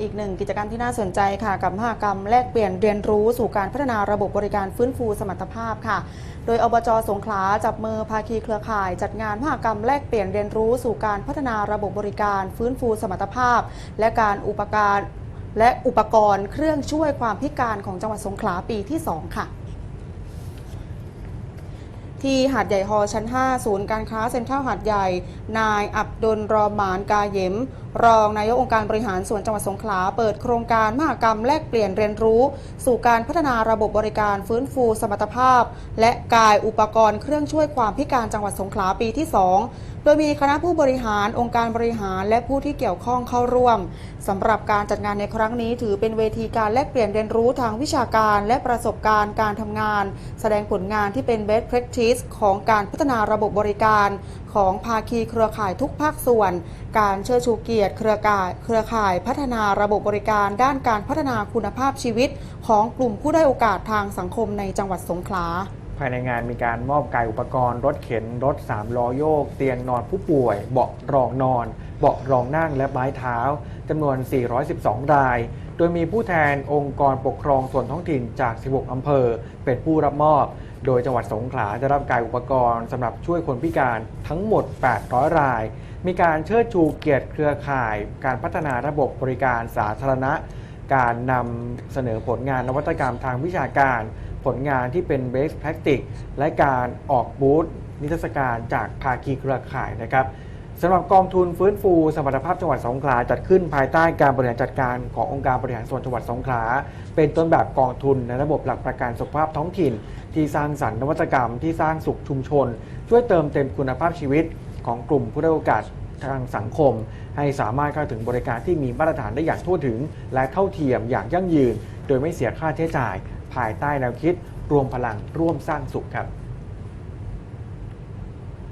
อีกหนึ่งกิจกรรมที่น่าสนใจค่ะ กับมหกรรมแลกเปลี่ยนเรียนรู้สู่การพัฒนาระบบบริการฟื้นฟูสมรรถภาพค่ะ โดยอบจสงขลาจับมือภาคีเครือข่าย จัดงานมหกรรมแลกเปลี่ยนเรียนรู้สู่การพัฒนาระบบบริการฟื้นฟูสมรรถภาพ และการอุปการและอุปกรณ์เครื่องช่วยความพิการของจังหวัดสงขลาปีที่ 2 ค่ะ ที่หาดใหญ่ฮอชั้น 5 ศูนย์การค้าเซ็นทรัลหาดใหญ่ นายอับดุลรอมานกาเยม รองนายกองค์การบริหารส่วนจังหวัดสงขลา เปิดโครงการมหกรรมแลกเปลี่ยนเรียนรู้ สู่การพัฒนาระบบบริการฟื้นฟูสมรรถภาพ และกายอุปกรณ์เครื่องช่วยความพิการจังหวัดสงขลาปีที่ 2 โดยมีคณะผู้บริหารองค์การบริหารและผู้ที่เกี่ยวข้องเข้าร่วมสำหรับการจัดงานในครั้งนี้ ถือเป็นเวทีการแลกเปลี่ยนเรียนรู้ทางวิชาการ และประสบการณ์การทำงาน แสดงผลงานที่เป็น best practice ของการพัฒนาระบบบริการของภาคีเครือข่ายทุกภาคส่วน การเชิดชูเกียรติเครือข่ายเครือข่ายพัฒนาระบบบริการด้านการพัฒนาคุณภาพชีวิต ของกลุ่มผู้ได้โอกาสทางสังคมในจังหวัดสงขลาภายในงานมีการมอบกายอุปกรณ์ รถเข็น รถ 3 ล้อโยก เตียงนอนผู้ป่วย เบาะรองนอน เบาะรองนั่งและไม้เท้าจำนวน 412 ราย โดยมีผู้แทนองค์กรปกครองส่วนท้องถิ่นจาก 16 อำเภอ เป็นผู้รับมอบ โดยจังหวัดสงขลาจะรับกายอุปกรณ์สำหรับช่วยคนพิการทั้งหมด 800 ราย มีการเชิดชูเกียรติเครือข่าย การพัฒนาระบบบริการสาธารณะ การนำเสนอผลงานนวัตกรรมทางวิชาการ ผลงานที่เป็น best practice และการออกบูธนิทรรศการจากภาคีเครือข่ายนะครับ สำหรับกองทุนฟื้นฟูสมรรถภาพจังหวัดสงขลาจัดขึ้นภายใต้การบริหารจัดการขององค์การบริหารส่วนจังหวัดสงขลาเป็นต้นแบบกองทุนในระบบหลักประกันสุขภาพท้องถิ่น ที่สร้างสรรค์นวัตกรรมที่สร้างสุขชุมชน ช่วยเติมเต็มคุณภาพชีวิตของกลุ่มผู้ได้โอกาสทางสังคม ให้สามารถเข้าถึงบริการที่มีมาตรฐานได้อย่างทั่วถึง และเท่าเทียมอย่างยั่งยืน โดยไม่เสียค่าใช้จ่าย ภายใต้แนวคิด รวมพลังร่วมสร้างสุขครับ